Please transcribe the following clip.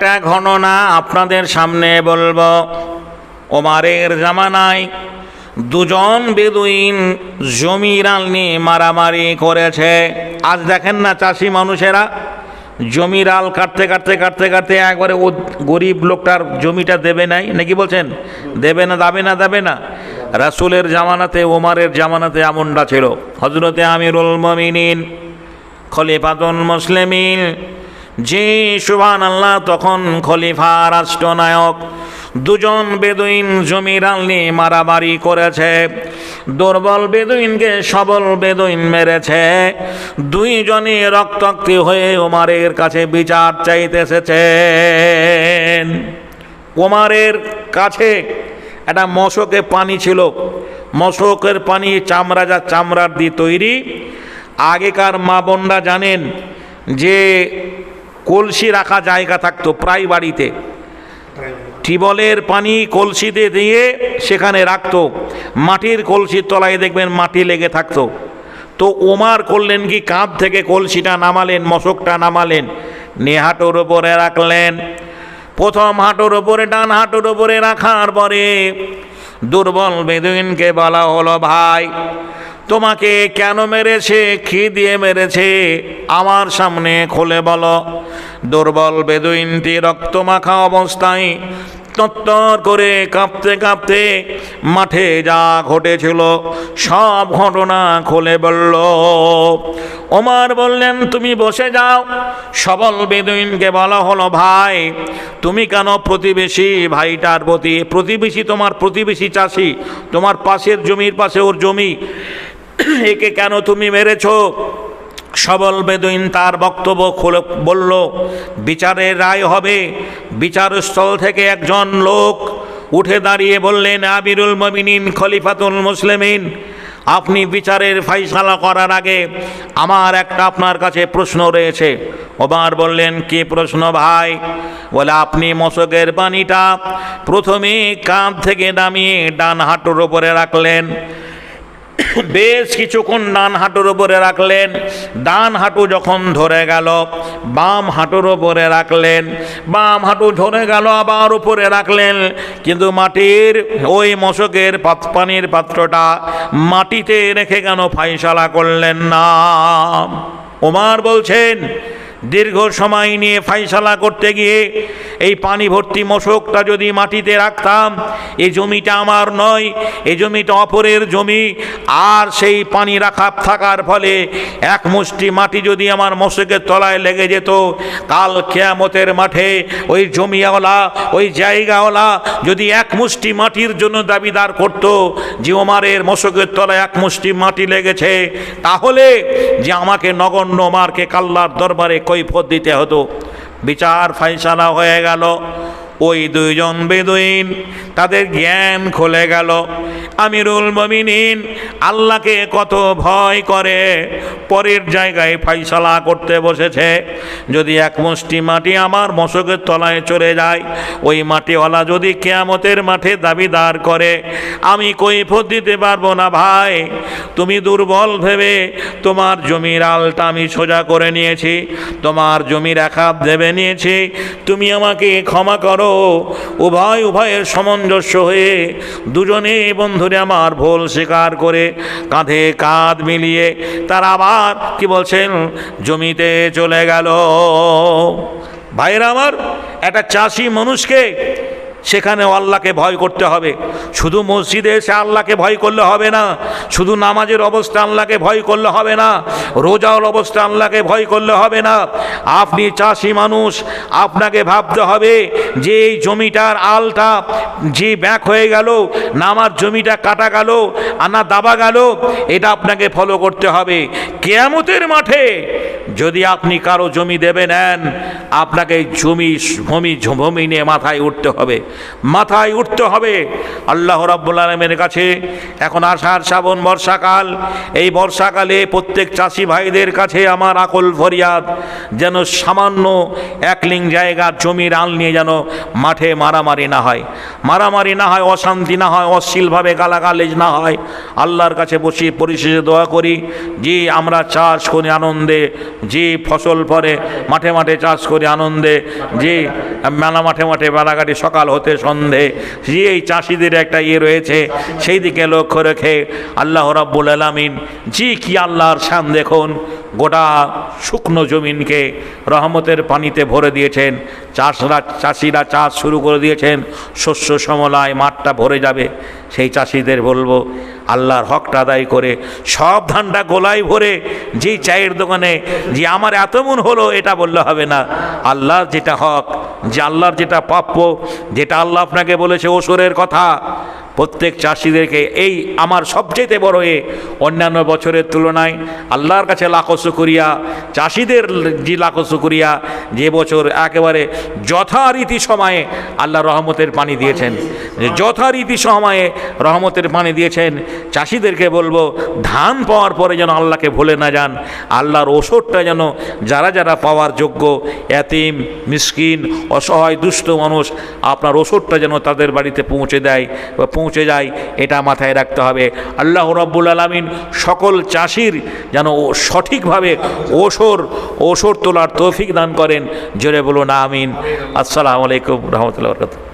একটা ঘটনা আপনাদের সামনে বলব। ওমারের জামানায় দুজন বেদুইন জমির নিয়ে মারামারি করেছে। আজ দেখেন না চাষি মানুষেরা জমির আল কাটতে কাটতে কাটতে কাটতে একবারে ও গরিব লোকটার জমিটা দেবে নাই। নাকি বলছেন? দেবে না, দাবে না, দেবে না। রাসুলের জামানাতে, ওমারের জামানাতে এমনটা ছিল। হজরতে আমিরুল মমিনিন, খলিফাতুল মুসলিমিন যে সুবহান আল্লাহ তখন খলিফা, রাষ্ট্রনায়ক, দুজন বেদুইন জমির আলনি মারামারি করেছে। দুর্বল বেদুইনকে সবল বেদুইন মেরেছে। দুইজনই রক্তাক্তি হয়ে ওমারের কাছে বিচার চাইতে এসেছেন। ওমারের কাছে একটা মশকে পানি ছিল। মশকের পানি চামড়া যা চামড়ার দিয়ে তৈরি। আগেকার মা বোনরা জানেন যে কলসি রাখা জায়গা থাকতো প্রায় বাড়িতে। টিবলের পানি কলসিতে দিয়ে সেখানে রাখতো। মাটির কলসির তলায় দেখবেন মাটি লেগে থাকতো। তো ওমার করলেন কি, কাঁধ থেকে কলসিটা নামালেন, মশকটা নামালেন নিয়ে হাঁটুর ওপরে রাখলেন। প্রথম হাঁটুর ওপরে ডান হাঁটুর ওপরে রাখার পরে দুর্বল বেদুইনকে বলা হলো, ভাই, তোমাকে কেন মেরেছে? কি দিয়ে মেরেছে? আমার সামনে খুলে বলো। দুর্বল বেদুইনটি রক্তমাখা অবস্থায় তত্তর করে কাঁপতে কাঁপতে মাঠে যা ঘটেছিল, সব ঘটনা খুলে বলল, ওমার বললেন, তুমি বসে যাও। সবল বেদুইনকে বলা হলো, ভাই, তুমি কেন প্রতিবেশী ভাইটার প্রতি, প্রতিবেশী তোমার প্রতিবেশী চাষি, তোমার পাশের জমির পাশে ওর জমি, একে কেন তুমি মেরেছো? সবল বেদুইন তার বক্তব্য খুলে বলল, বিচারের রায় হবে। বিচারস্থল থেকে একজন লোক উঠে দাঁড়িয়ে বললেন আবিরুল মমিনিন, খলিফাতুল মুসলিমিন, আপনি বিচারের ফাইসালা করার আগে আমার একটা আপনার কাছে প্রশ্ন রয়েছে। ওবার বললেন, কি প্রশ্ন ভাই? বলে, আপনি মশকের পানিটা প্রথমে কাঁধ থেকে নামিয়ে ডান হাঁটুর ওপরে রাখলেন। বেশ কিছুক্ষণ ডান হাঁটুর উপরে রাখলেন। ডান হাঁটু যখন ধরে গেল, বাম হাঁটুর উপরে রাখলেন। বাম হাঁটু ধরে গেল, আবার উপরে রাখলেন। কিন্তু মাটির ওই মশকের পাত- পানির পাত্রটা মাটিতে রেখে কেন ফাইসালা করলেন না? ওমার বলছেন দীর্ঘ সময় নিয়ে ফাইসালা করতে গিয়ে এই পানি ভর্তি মশকটা যদি মাটিতে রাখতাম এই জমিটা আমার নয় এই জমিটা অপরের জমি। আর সেই পানি রাখা থাকার ফলে এক মুষ্টি মাটি যদি আমার মশকের তলায় লেগে যেত, কাল কেয়ামতের মাঠে ওই জমিওয়ালা, ওই জায়গাওয়ালা যদি এক মুষ্টি মাটির জন্য দাবিদার করত যে ওমারের মশকের তলায় এক মুষ্টি মাটি লেগেছে, তাহলে যে আমাকে নগণ্য মারকে কাল্লার দরবারে কৈফত দিতে হতো। বিচার ফাইসালা হয়ে গেল। ওই দুইজন বেদুইন, তাদের জ্ঞান খুলে গেল। আমিরুল মমিনিন আল্লাহকে কত ভয় করে, পরের জায়গায় ফাইসালা করতে বসেছে। যদি এক মুষ্টি মাটি আমার মশকের তলায় চলে যায়, ওই মাটিওয়ালা যদি কেয়ামতের মাঠে দাবিদার করে, আমি কৈফত দিতে পারব না ভাই। তুমি দুর্বল ভেবে তোমার জমির আলটা আমি সোজা করে নিয়েছি, তোমার জমির একাপ দেবে নিয়েছি, তুমি আমাকে ক্ষমা করো উভয় উভয়ের সামঞ্জস্য হয়ে দুজনে বন্ধুরে আমার ভুল স্বীকার করে কাঁধে কাঁধ মিলিয়ে তার আবার কি বলছেন? জমিতে চলে গেল। ভাইরা আমার, একটা চাষি মানুষকে সেখানেও আল্লাহকে ভয় করতে হবে। শুধু মসজিদে এসে আল্লাহকে ভয় করলে হবে না। শুধু নামাজের অবস্থা আল্লাহকে ভয় করলে হবে না। রোজার অবস্থা আল্লাহকে ভয় করলে হবে না। আপনি চাষি মানুষ, আপনাকে ভাবতে হবে যে এই জমিটার আলটা যে ব্যাক হয়ে গেল না আমার জমিটা কাটা গেল আর না দাবা গেল, এটা আপনাকে ফলো করতে হবে। কেয়ামতের মাঠে যদি আপনি কারও জমি দেবে নেন আপনাকে জমি, ভূমি ভূমি নিয়ে মাথায় উঠতে হবে। মাথায় উঠতে হবে। আল্লাহ রাব্বুল আলমের কাছে এখন আষাঢ়, শ্রাবণ, বর্ষাকাল। এই বর্ষাকালে প্রত্যেক চাষি ভাইদের কাছে আমার আকল ফরিয়াদ, যেন সামান্য একলিং জায়গার জমির আল নিয়ে যেন মাঠে মারামারি না হয়। মারামারি না হয়, অশান্তি না হয়, অশ্লীলভাবে গালাগালিজ না হয়। আল্লাহর কাছে বসে পরিশেষে দোয়া করি, যে আমরা চাষ করি আনন্দে, যে ফসল পরে মাঠে মাঠে চাষ করি। আনন্দে, যে মেলা মাঠে মাঠে বেলাঘাটি সকাল হতে সন্ধে, যে এই চাষিদের একটা ইয়ে রয়েছে সেই দিকে লক্ষ্য রেখে আল্লাহ রাব্বুল আলামিন জি কি আল্লাহর শান দেখুন, গোটা শুকনো জমিনকে রহমতের পানিতে ভরে দিয়েছেন, চাষরা, চাষিরা চাষ শুরু করে দিয়েছেন, শস্য, সমলায় মাঠটা ভরে যাবে, সেই চাষিদের বলব আল্লাহর হকটা আদায় করে সব ধানটা গোলায় ভরে যেই চায়ের দোকানে যে আমার এত মন হলো, এটা বললে হবে না। আল্লাহর যেটা হক, যে আল্লাহর যেটা প্রাপ্য, যেটা আল্লাহ আপনাকে বলেছে, ওসরের কথা প্রত্যেক চাষিদেরকে এই আমার সবচেয়ে বড় এ অন্যান্য বছরের তুলনায় আল্লাহর কাছে লাখো শুকরিয়া, চাষিদের যে লাখো শুকরিয়া, যে বছর একেবারে যথারীতি সময়ে আল্লাহ রহমতের পানি দিয়েছেন। যথারীতি সময়ে রহমতের পানি দিয়েছেন, চাষিদেরকে বলব, ধান পাওয়ার পরে যেন আল্লাহকে ভুলে না যান। আল্লাহর ওষুধটা যেন যারা যারা পাওয়ার যোগ্য, এতিম, মিসকিন, অসহায়, দুষ্ট মানুষ, আপনার ওষুধটা যেন তাদের বাড়িতে পৌঁছে দেয় বা পৌঁছে যায়, এটা মাথায় রাখতে হবে। আল্লাহ রব্বুল আলমিন সকল চাষির যেন সঠিকভাবে ওসর ওসর তোলার তৌফিক দান করেন। জোরে বলুন, আমিন। আসসালামু আলাইকুম রহমতুল্লাহ